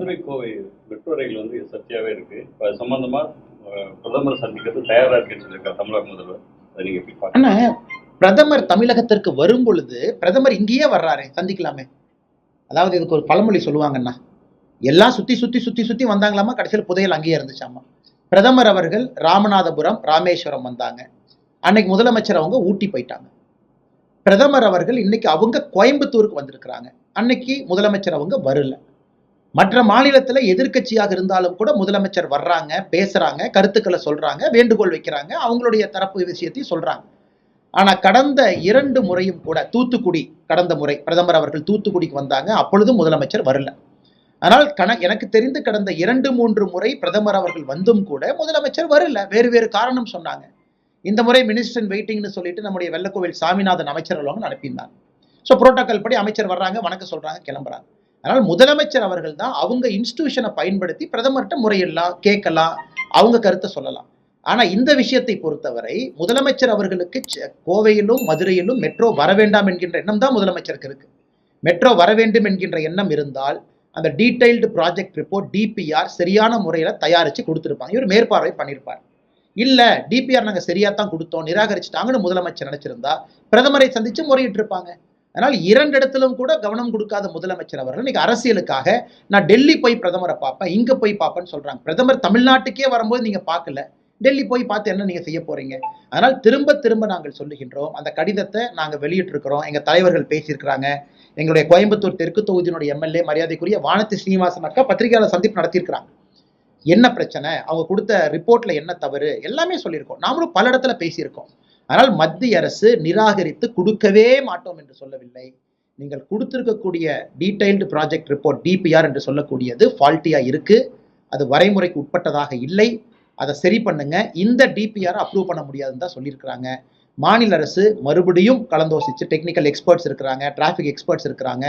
Madurai Kovai metro rail வந்து சர்ச்சையாவே இருக்கு. அது சம்பந்தமா பிரதமர் சந்திக்கிறது தயாரா இருக்குன்னு சொல்லியிருக்காரு தமிழக முதல்வர். அதை நீங்க எப்படி ஆனா பிரதமர் தமிழகத்திற்கு வரும் பொழுது பிரதமர் இங்கேயே வர்றாரு சந்திக்கலாமே. அதாவது இதுக்கு ஒரு பழமொழி சொல்லுவாங்கண்ணா. எல்லாம் சுத்தி சுத்தி சுத்தி சுத்தி வந்தாங்களாமா? கடைசியில் புதையல் அங்கேயே இருந்துச்சாமா? பிரதமர் அவர்கள் ராமநாதபுரம் ராமேஸ்வரம் வந்தாங்க. அன்னைக்கு முதலமைச்சர் அவங்க ஊட்டி போயிட்டாங்க. பிரதமர் அவர்கள் இன்னைக்கு அவங்க கோயம்புத்தூருக்கு வந்திருக்கிறாங்க. அன்னைக்கு முதலமைச்சர் அவங்க வரல. மற்ற மாநிலத்தில் எதிர்க்கட்சியாக இருந்தாலும் கூட முதலமைச்சர் வர்றாங்க பேசுறாங்க கருத்துக்களை சொல்றாங்க வேண்டுகோள் வைக்கிறாங்க அவங்களுடைய தரப்பு விஷயத்தையும் சொல்றாங்க. ஆனா கடந்த இரண்டு முறையும் கூட தூத்துக்குடி கடந்த முறை பிரதமர் அவர்கள் தூத்துக்குடிக்கு வந்தாங்க அப்பொழுதும் முதலமைச்சர் வரல. ஆனால் கண எனக்கு தெரிந்து கடந்த இரண்டு மூன்று முறை பிரதமர் அவர்கள் வந்தும் கூட முதலமைச்சர் வரல. வேறு வேறு காரணம் சொன்னாங்க. இந்த முறை மினிஸ்டர் வெயிட்டிங்னு சொல்லிட்டு நம்முடைய வெள்ளக்கோவில் சாமிநாதன் அமைச்சர் அவங்க அனுப்பியிருந்தாங்க. ஸோ புரோட்டோக்கால் படி அமைச்சர் வர்றாங்க வணக்கம் சொல்றாங்க கிளம்புறாங்க. அதனால் முதலமைச்சர் அவர்கள் தான் அவங்க இன்ஸ்டிடியூஷனை பயன்படுத்தி பிரதமர்கிட்ட முறையிடலாம் கேட்கலாம் அவங்க கருத்தை சொல்லலாம். ஆனா இந்த விஷயத்தை பொறுத்தவரை முதலமைச்சர் அவர்களுக்கு கோவையிலும் மதுரையிலும் மெட்ரோ வர வேண்டாம் என்கின்ற எண்ணம் தான் முதலமைச்சருக்கு இருக்கு. மெட்ரோ வர வேண்டும் என்கின்ற எண்ணம் இருந்தால் அந்த டீடைல்டு ப்ராஜெக்ட் ரிப்போர்ட் டிபிஆர் சரியான முறையில் தயாரித்து கொடுத்துருப்பாங்க. இவர் மேற்பார்வை பண்ணியிருப்பார். இல்லை டிபிஆர் நாங்கள் சரியாக தான் கொடுத்தோம் நிராகரிச்சிட்டாங்கன்னு முதலமைச்சர் நினச்சிருந்தா பிரதமரை சந்தித்து முறையிட்டிருப்பாங்க. அதனால் இரண்டு இடத்திலும் கூட கவனம் கொடுக்காத முதலமைச்சர் அவர்கள் இன்னைக்கு அரசியலுக்காக நான் டெல்லி போய் பிரதமரை பார்ப்பேன் இங்கே போய் பார்ப்பேன்னு சொல்கிறாங்க பிரதமர் தமிழ்நாட்டுக்கே வரும்போது நீங்கள் பார்க்கல. டெல்லி போய் பார்த்து என்ன நீங்கள் செய்ய போகிறீங்க அதனால் திரும்ப திரும்ப நாங்கள் சொல்லுகின்றோம். அந்த கடிதத்தை நாங்கள் வெளியிட்டிருக்கிறோம். எங்கள் தலைவர்கள் பேசியிருக்கிறாங்க. எங்களுடைய கோயம்புத்தூர் தெற்கு தொகுதியினுடைய எம்எல்ஏ மரியாதைக்குரிய வானதி ஸ்ரீனிவாசன் அக்கா பத்திரிகையாளர் சந்திப்பு நடத்தியிருக்கிறாங்க. என்ன பிரச்சனை? அவங்க கொடுத்த ரிப்போர்ட்டில் என்ன தவறு? எல்லாமே சொல்லியிருக்கோம். நாமளும் பல இடத்துல பேசியிருக்கோம். ஆனால் மத்திய அரசு நிராகரித்து கொடுக்கவே மாட்டோம் என்று சொல்லவில்லை. நீங்கள் கொடுத்திருக்கக்கூடிய டீடைல்டு ப்ராஜெக்ட் ரிப்போர்ட் டிபிஆர் என்று சொல்லக்கூடியது ஃபால்ட்டியாக இருக்குது அது வரைமுறைக்கு உட்பட்டதாக இல்லை. அதை சரி பண்ணுங்க. இந்த டிபிஆர் அப்ரூவ் பண்ண முடியாதுன்னு தான் சொல்லியிருக்கிறாங்க. மாநில அரசு மறுபடியும் கலந்தோசித்து டெக்னிக்கல் எக்ஸ்பர்ட்ஸ் இருக்கிறாங்க டிராஃபிக் எக்ஸ்பர்ட்ஸ் இருக்கிறாங்க.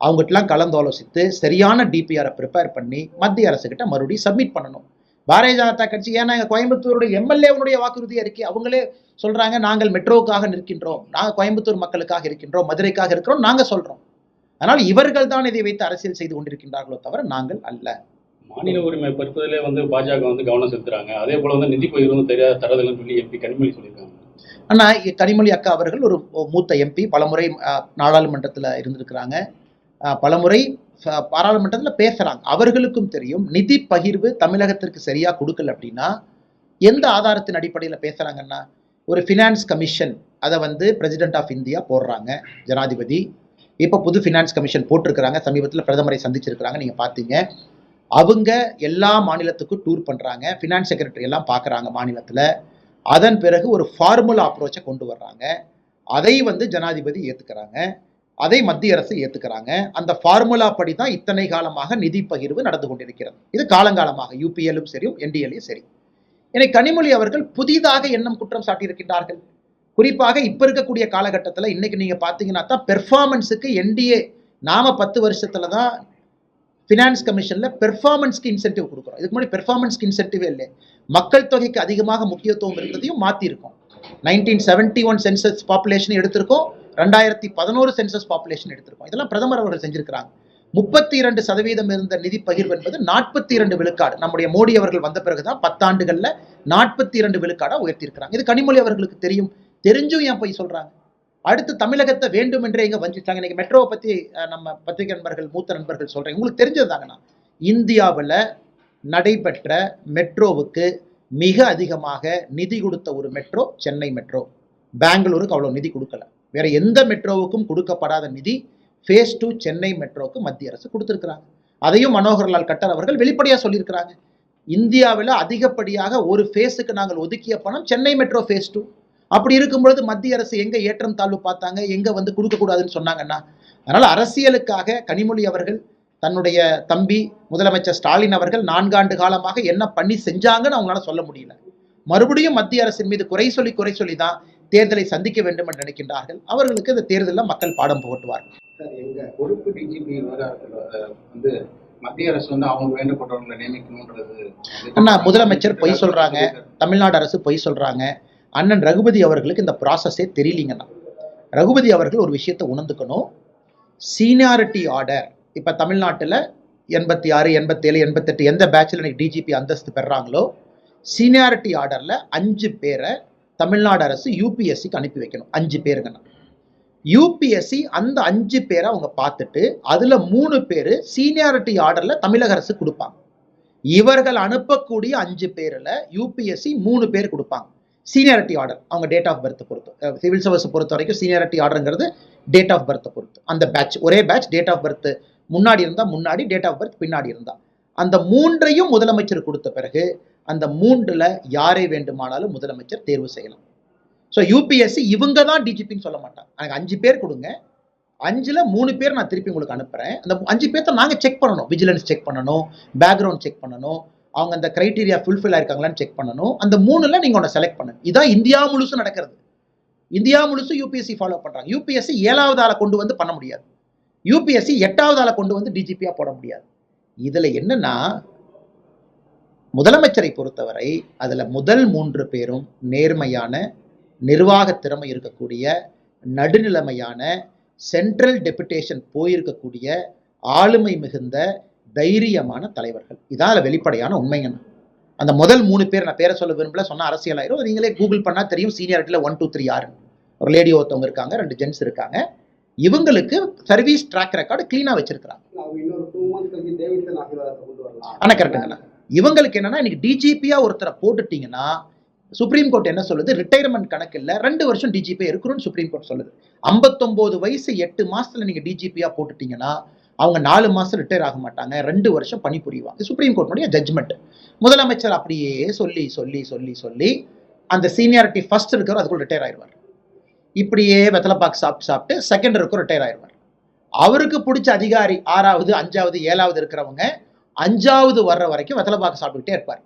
அவங்ககிட்டலாம் கலந்தாலோசித்து சரியான டிபிஆரை ப்ரிப்பேர் பண்ணி மத்திய அரசுக்கிட்ட மறுபடியும் சப்மிட் பண்ணணும். பாரதிய ஜனதா கட்சி ஏன்னா எங்கள் கோயம்புத்தூருடைய எம்எல்ஏவுடைய வாக்குறுதியாக இருக்கு அவங்களே சொல்றாங்க நாங்கள் மெட்ரோவுக்காக நிற்கின்றோம். நாங்கள் கோயம்புத்தூர் மக்களுக்காக இருக்கின்றோம் மதுரைக்காக இருக்கிறோம் நாங்கள் சொல்றோம். அதனால் இவர்கள் தான் இதை வைத்து அரசியல் செய்து கொண்டிருக்கின்றார்களோ தவிர நாங்கள் அல்ல. மாநில உரிமை பறிப்பதிலே வந்து பாஜக வந்து கவனம் செலுத்துறாங்க. அதே போல வந்து நிதி பகிர்வு தெரியாத தரதில்லைன்னு சொல்லி எம்பி கனிமொழி சொல்லியிருக்காங்க. ஆனா இ- கனிமொழி அக்கா அவர்கள் ஒரு மூத்த எம்பி பலமுறை நாடாளுமன்றத்துல இருந்திருக்கிறாங்க. பலமுறை பாராளுமன்றத்தில் பேசுறாங்க. அவர்களுக்கும் தெரியும். நிதி பகிர்வு தமிழகத்திற்கு சரியா கொடுக்கல அப்படின்னா எந்த ஆதாரத்தின் அடிப்படையில் பேசுறாங்கன்னா ஒரு ஃபினான்ஸ் கமிஷன் அதை வந்து பிரசிடென்ட் ஆஃப் இந்தியா போடுறாங்க ஜனாதிபதி. இப்போ புது ஃபினான்ஸ் கமிஷன் போட்டிருக்கிறாங்க சமீபத்தில் பிரதமரை சந்திச்சிருக்கிறாங்க நீங்கள் பார்த்தீங்க. அவங்க எல்லா மாநிலத்துக்கும் டூர் பண்ணுறாங்க ஃபினான்ஸ் செக்ரட்டரி எல்லாம் பார்க்குறாங்க மாநிலத்தில். அதன் பிறகு ஒரு ஃபார்முலா அப்ரோச்சை கொண்டு வர்றாங்க. அதை வந்து ஜனாதிபதி ஏற்றுக்கிறாங்க அதை மத்திய அரசு ஏத்துக்கிறாங்க. அந்த ஃபார்முலா படி தான் இத்தனை காலமாக நிதி பகிர்வு நடந்து கொண்டிருக்கிறது. இது காலங்காலமாக யூபிஎல்லும் சரி என்டிஎல்லும் சரி. எனவே கனிமொழி அவர்கள் புதிதாக எண்ணம் குற்றம் சாட்டியிருக்கின்றார்கள். குறிப்பாக இப்ப இருக்கக்கூடிய காலகட்டத்தில் இன்னைக்கு நீங்க பார்த்தீங்கன்னா தான் பெர்ஃபார்மன்ஸுக்கு என்டிஏ நாம பத்து வருஷத்துல தான் ஃபினான்ஸ் கமிஷன்ல பெர்ஃபார்மன்ஸ்க்கு இன்சென்டிவ் கொடுக்குறோம். இதுக்கு முன்னாடி பெர்ஃபார்மன்ஸ்க்கு இன்சென்டிவே இல்லை. மக்கள் தொகைக்கு அதிகமாக முக்கியத்துவம் இருக்கிறதையும் மாற்றிருக்கோம் nineteen seventy one census population எடுத்திருக்கோம். ரெண்டாயிரத்தி பதினோரு சென்சஸ் பாப்புலேஷன் எடுத்திருக்கோம். இதெல்லாம் பிரதமர் அவர்கள் செஞ்சிருக்கிறாங்க. முப்பத்தி இரண்டு சதவீதம் இருந்த நிதி பகிர்வு என்பது நாற்பத்தி இரண்டு விழுக்காடு. நம்முடைய மோடி அவர்கள் வந்த பிறகுதான் பத்தாண்டுகள்ல நாற்பத்தி இரண்டு விழுக்காடா உயர்த்தியிருக்கிறாங்க. இது கனிமொழி அவர்களுக்கு தெரியும். தெரிஞ்சும் ஏன் போய் சொல்றாங்க? அடுத்து தமிழகத்தை வேண்டும் என்றே இங்க வஞ்சிச்சாங்க இன்னைக்கு மெட்ரோவை பத்தி நம்ம பத்திரிகை நண்பர்கள் மூத்த நண்பர்கள் சொல்றேன். உங்களுக்கு தெரிஞ்சதுதாங்கண்ணா. இந்தியாவில் நடைபெற்ற மெட்ரோவுக்கு மிக அதிகமாக நிதி கொடுத்த ஒரு மெட்ரோ சென்னை மெட்ரோ. பெங்களூருக்கு அவ்வளோ நிதி கொடுக்கல. வேற எந்த மெட்ரோவுக்கும் கொடுக்கப்படாத நிதி ஃபேஸ் டூ சென்னை மெட்ரோவுக்கு மத்திய அரசு கொடுத்துருக்குறாங்க. அதையும் மனோகர்லால் கட்டர் அவர்கள் வெளிப்படையாக சொல்லியிருக்கிறாங்க. இந்தியாவில் அதிகப்படியாக ஒரு ஃபேஸுக்கு நாங்கள் ஒதுக்கிய பணம் சென்னை மெட்ரோ ஃபேஸ் டூ அப்படி இருக்கும் பொழுது மத்திய அரசு எங்கே ஏற்றம் தாழ்வு பார்த்தாங்க எங்கே வந்து கொடுக்கக்கூடாதுன்னு சொன்னாங்கன்னா அதனால் அரசியலுக்காக கனிமொழி அவர்கள் தன்னுடைய தம்பி முதலமைச்சர் ஸ்டாலின் அவர்கள் நான்காண்டு காலமாக என்ன பண்ணி செஞ்சாங்கன்னு அவங்களால சொல்ல முடியல. மறுபடியும் மத்திய அரசின் மீது குறை சொல்லி குறை சொல்லி தான் தேர்தலை சந்திக்க வேண்டும் என்று நினைக்கின்றார்கள். அவர்களுக்கு இந்த தேர்தலில் மக்கள் பாடம் புகட்டுவார்கள். சார் எங்க பொறுப்பு டிஜிபி விவகாரத்துல வந்து மத்திய அரசு வந்து அவங்க வேண்டப்பட்டவங்களை நியமிக்கணும்ன்றது அண்ணா முதலமைச்சர் பொய் சொல்றாங்க. தமிழ்நாடு அரசு பொய் சொல்றாங்க. அண்ணன் ரகுபதி அவர்களுக்கு இந்த ப்ராசஸே தெரியலீங்கண்ணா. ரகுபதி அவர்கள் ஒரு விஷயத்தை உணர்ந்துக்கணும். சீனியாரிட்டி ஆர்டர் இப்போ தமிழ்நாட்டில் எண்பத்தி ஆறு எண்பத்தேழு எண்பத்தெட்டு எந்த பேட்சில் இன்னைக்கு டிஜிபி அந்தஸ்து பெறாங்களோ சீனியாரிட்டி ஆர்டரில் அஞ்சு பேரை தமிழ்நாடு அரசு யூபிஎஸ்சிக்கு அனுப்பி வைக்கணும். அஞ்சு பேருங்கன்னா. யூபிஎஸ்சி அந்த அஞ்சு பேரை அவங்க பார்த்துட்டு அதில் மூணு பேர் சீனியாரிட்டி ஆர்டரில் தமிழக அரசு கொடுப்பாங்க. இவர்கள் அனுப்பக்கூடிய அஞ்சு பேரில் யூபிஎஸ்சி மூணு பேர் கொடுப்பாங்க. சீனியாரிட்டி ஆர்டர் அவங்க டேட் ஆஃப் பர்த் பொறுத்து. சிவில் சர்வீஸ் பொறுத்த வரைக்கும் சீனியாரிட்டி ஆர்டருங்கிறது டேட் ஆஃப் பர்த்தை பொறுத்து. அந்த பேட்ச் ஒரே பேட்ச் டேட் ஆஃப் பர்த் முன்னாடி இருந்தால் முன்னாடி டேட் ஆஃப் பர்த் பின்னாடி இருந்தால் அந்த மூன்றையும் முதலமைச்சர் கொடுத்த பிறகு அந்த மூன்றில் யாரை வேண்டுமானாலும் முதலமைச்சர் தேர்வு செய்யலாம். ஸோ யூபிஎஸ்சி இவங்க தான் டிஜிபின்னு சொல்ல மாட்டாங்க. எனக்கு அஞ்சு பேர் கொடுங்க. அஞ்சில் மூணு பேர் நான் திருப்பி உங்களுக்கு அனுப்புகிறேன் அந்த அஞ்சு பேர்த்த நாங்கள் செக் பண்ணணும். விஜிலன்ஸ் செக் பண்ணணும். பேக்ரவுண்ட் செக் பண்ணணும். அவங்க அந்த கிரைட்டீரியா ஃபுல்ஃபில் ஆயிருக்காங்களான்னு செக் பண்ணணும். அந்த மூணுல நீங்கள் ஒன்று செலக்ட் பண்ணு இதான் இந்தியா முழுசும் நடக்கிறது. இந்தியா முழுசும் யூபிஎஸ்சி ஃபாலோ பண்ணுறாங்க யூபிஎஸ்சி ஏழாவது ஆளை கொண்டு வந்து பண்ண முடியாது. யூபிஎஸ்சி எட்டாவது ஆளை கொண்டு வந்து டிஜிபியாக போட முடியாது. இதில் என்னென்னா முதலமைச்சரை பொறுத்தவரை அதுல முதல் மூன்று பேரும் நேர்மையான நிர்வாக திறமை இருக்கக்கூடிய நடுநிலைமையான சென்ட்ரல் டெபுடேஷன் போயிருக்கக்கூடிய ஆளுமை மிகுந்த தைரியமான தலைவர்கள். இதான் அதுல வெளிப்படையான உண்மைங்கண்ணா. அந்த முதல் மூணு பேர் நான் பேரை சொல்ல விரும்பல சொன்ன அரசியலாயிரும் அது நீங்களே கூகுள் பண்ணா தெரியும் சீனியாரிட்டியில் ஒன் டூ த்ரீ ஆறு ஒரு லேடி ஒருத்தவங்க இருக்காங்க ரெண்டு ஜென்ஸ் இருக்காங்க. இவங்களுக்கு சர்வீஸ் ட்ராக் ரெக்கார்டு க்ளீனா வச்சிருக்காங்க அவங்க இன்னொரு டூ மந்த்ஸ் கழிச்சு டேவிட்சன் ஆசீர்வாதத்தை கொண்டு வரலாம். ஆனா கரெக்டுங்கண்ணா இவங்களுக்கு என்னன்னா இன்னைக்கு டிஜிபியா ஒருத்தரை போட்டுட்டீங்கன்னா சுப்ரீம் கோர்ட் என்ன சொல்லுது? ரிட்டையர்மெண்ட் கணக்கு ரெண்டு வருஷம் டிஜிபி இருக்கணும்னு சுப்ரீம் கோர்ட் சொல்லுது. 59 வயசு எட்டு மாசத்துல நீங்க டிஜிபியா போட்டுட்டீங்கன்னா அவங்க நாலு மாசம் ரிட்டையர் ஆக மாட்டாங்க ரெண்டு வருஷம் பணிபுரிவாங்க சுப்ரீம் கோர்ட்டுடைய ஜட்ஜ்மெண்ட் முதலமைச்சர் அப்படியே சொல்லி சொல்லி சொல்லி சொல்லி அந்த சீனியாரிட்டி ஃபர்ஸ்ட் இருக்கிறவர் அதுக்குள்ள ரிட்டையர் ஆயிடுவார். இப்படியே வெத்தலைப்பாக்கு சாப்பிட்டு சாப்பிட்டு செகண்ட் இருக்கும் ரிட்டையர் ஆயிடுவார். அவருக்கு பிடிச்ச அதிகாரி ஆறாவது அஞ்சாவது ஏழாவது இருக்கிறவங்க அஞ்சாவது வர்ற வரைக்கும் வெத்தலைப்பாக்கு சாப்பிட்டுக்கிட்டே இருப்பார்.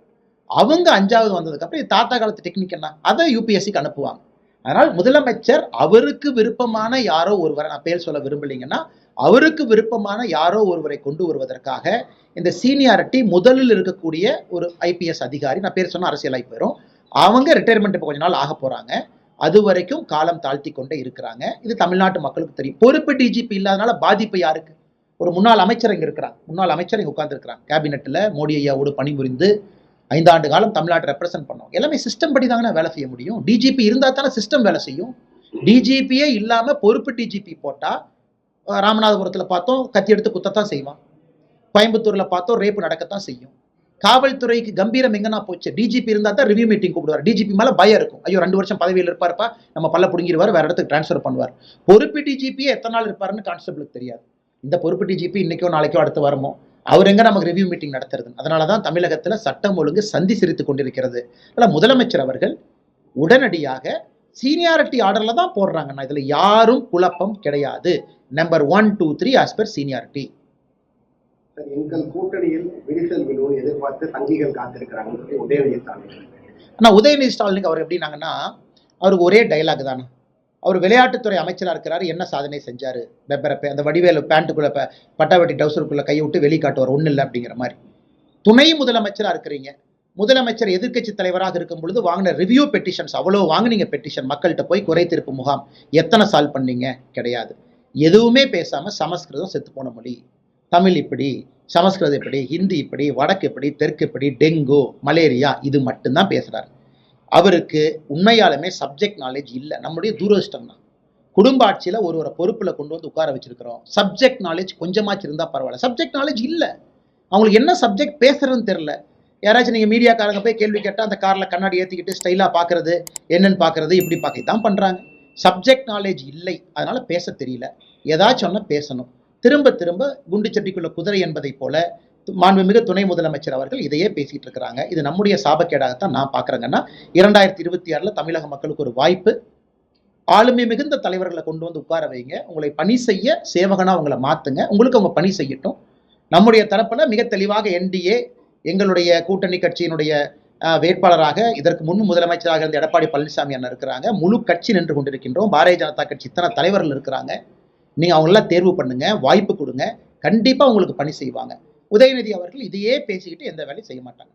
அவங்க அஞ்சாவது வந்ததுக்கப்புறம் தாத்தா காலத்து டெக்னிக் என்ன? அதை யூபிஎஸ்சிக்கு அனுப்புவாங்க. அதனால் முதலமைச்சர் அவருக்கு விருப்பமான யாரோ ஒருவரை நான் பேர் சொல்ல விரும்பலைங்கன்னா அவருக்கு விருப்பமான யாரோ ஒருவரை கொண்டு வருவதற்காக இந்த சீனியாரிட்டி முதலில் இருக்கக்கூடிய ஒரு ஐபிஎஸ் அதிகாரி நான் பேர் சொன்னால் அரசியலாகி போயிடும் அவங்க ரிட்டையர்மெண்ட் இப்போ கொஞ்ச நாள் ஆக போகிறாங்க அது வரைக்கும் காலம் தாழ்த்தி கொண்டே இருக்கிறாங்க. இது தமிழ்நாட்டு மக்களுக்கு தெரியும். பொறுப்பு டிஜிபி இல்லாதனால பாதிப்பு யாருக்கு? ஒரு முன்னாள் அமைச்சர் இங்கே இருக்கிறாங்க முன்னாள் அமைச்சர் இங்கே உட்காந்துருக்கிறாங்க கேபினெட்டில் மோடி ஐயாவோடு பணிபுரிந்து ஐந்தாண்டு காலம் தமிழ்நாட்டை ரெப்ரசென்ட் பண்ணோம் எல்லாமே சிஸ்டம் படி தாங்க வேலை செய்ய முடியும். டிஜிபி இருந்தால் தானே சிஸ்டம் வேலை செய்யும். டிஜிபியே இல்லாமல் பொறுப்பு டிஜிபி போட்டால் ராமநாதபுரத்தில் பார்த்தோம் கத்தி எடுத்து குத்தத்தான் செய்வான். கோயம்புத்தூரில் பார்த்தோம் ரேப்பு நடக்கத்தான் செய்யும். காவல்துறைக்கு கம்பீரம் எங்கன்னா போச்சு. டிஜிபி இருந்தால் தான் ரிவ்யூ மீட்டிங் கூப்பிடுவார். டிஜிபி மேலே பயம் இருக்கும். ஐயோ ரெண்டு வருஷம் பதவியில் இருப்பார்ப்பா நம்ம பல்ல பிடுங்கிடுவார் வேறு இடத்துக்கு ட்ரான்ஸ்ஃபர் பண்ணுவார். பொறுப்பு டிஜிபியே எத்தனை நாள் இருப்பாருன்னு கான்ஸ்டபிளுக்கு தெரியாது. இந்த பொறுப்பு டிஜிபி இன்னைக்கோ நாளைக்கோ அடுத்து வருமோ? அவர் எங்க நமக்கு ரிவ்யூ மீட்டிங் நடத்துறது அதனால தான் தமிழகத்துல சட்டம் ஒழுங்கு சந்தி சிரித்து கொண்டிருக்கிறது. அதனால முதலமைச்சர் அவர்கள் உடனடியாக சீனியாரிட்டி ஆர்டர்ல தான் போடுறாங்கண்ணா. இதுல யாரும் குழப்பம் கிடையாது. Number one two three as per seniority எங்கள் கூட்டணியில் விரிசல் விழுவும் எதிர்பார்த்து சங்கிகள் காத்திருக்கிறாங்கன்னு சொல்லி உதயநிதி ஸ்டாலின். ஆனா உதயநிதி ஸ்டாலினுக்கு அவர் எப்படின்னாங்கன்னா அவருக்கு ஒரே டைலாக் தானே அவர் விளையாட்டுத்துறை அமைச்சராக இருக்கிறார். என்ன சாதனை செஞ்சார்? பெப்பரப்பே அந்த வடிவேலு பேண்ட்டுக்குள்ளே ப- பட்டாவட்டி டவுசருக்குள்ளே கையை விட்டு வெளிக்காட்டுவார். ஒன்றும் இல்லை அப்படிங்கிற மாதிரி. துணை முதலமைச்சராக இருக்கிறீங்க. முதலமைச்சர் எதிர்க்கட்சி தலைவராக இருக்கும் பொழுது வாங்கின ரிவ்யூ பெட்டிஷன்ஸ் அவ்வளோ வாங்குனீங்க பெட்டிஷன் மக்கள்கிட்ட போய் குறை தீர்ப்பு முகாம். எத்தனை சால்வ் பண்ணீங்க? கிடையாது. எதுவுமே பேசாமல் சமஸ்கிருதம் செத்து போன மொழி. தமிழ் இப்படி சமஸ்கிருதம் இப்படி ஹிந்தி இப்படி வடக்கு இப்படி தெற்கு இப்படி டெங்கு மலேரியா இது மட்டும்தான் பேசுகிறாரு அவருக்கு உண்மையாலுமே சப்ஜெக்ட் நாலேஜ் இல்லை. நம்முடைய தூரதிஷ்டம் தான். குடும்ப ஆட்சியில் ஒருவரை பொறுப்பில் கொண்டு வந்து உட்கார வச்சிருக்கிறோம். சப்ஜெக்ட் நாலேஜ் கொஞ்சமாச்சு இருந்தால் பரவாயில்ல. சப்ஜெக்ட் நாலேஜ் இல்லை. அவங்களுக்கு என்ன சப்ஜெக்ட் பேசுறதுன்னு தெரில யாராச்சும் நீங்கள் மீடியாக்காரங்க போய் கேள்வி கேட்டால் அந்த காரில் கண்ணாடி ஏற்றிக்கிட்டு ஸ்டைலாக பார்க்குறது என்னென்னு பார்க்குறது இப்படி பார்க்க தான் பண்ணுறாங்க சப்ஜெக்ட் நாலேஜ் இல்லை. அதனால் பேச தெரியல. ஏதாச்சும் ஒன்று பேசணும். திரும்ப திரும்ப குண்டு சட்டிக்குள்ள குதிரை என்பதை போல மாண்புமிகு துணை முதலமைச்சர் அவர்கள் இதையே பேசிட்டு இருக்கிறாங்க. இது நம்முடைய சாபக்கேடாகத்தான் நான் பாக்குறேங்கன்னா இரண்டாயிரத்தி இருபத்தி ஆறுல தமிழக மக்களுக்கு ஒரு வாய்ப்பு. ஆளுமை மிகுந்த தலைவர்களை கொண்டு வந்து உட்கார வைங்க. உங்களை பணி செய்ய சேவகனா உங்களை மாத்துங்க. உங்களுக்கு அவங்க பணி செய்யட்டும். நம்முடைய தரப்புல மிக தெளிவாக என்டிஏ எங்களுடைய கூட்டணி கட்சியினுடைய வேட்பாளராக இதற்கு முன் முதலமைச்சராக இருந்த எடப்பாடி பழனிசாமி அண்ணன் இருக்கிறாங்க. முழு கட்சி நின்று கொண்டிருக்கின்றோம். பாரதிய ஜனதா கட்சி இத்தனை தலைவர்கள் இருக்கிறாங்க. நீங்க அவங்களெல்லாம் தேர்வு பண்ணுங்க வாய்ப்பு கொடுங்க. கண்டிப்பா உங்களுக்கு பணி செய்வாங்க. உதயநிதி அவர்கள் இதையே பேசிக்கிட்டு எந்த வேலையும் செய்ய மாட்டாங்க.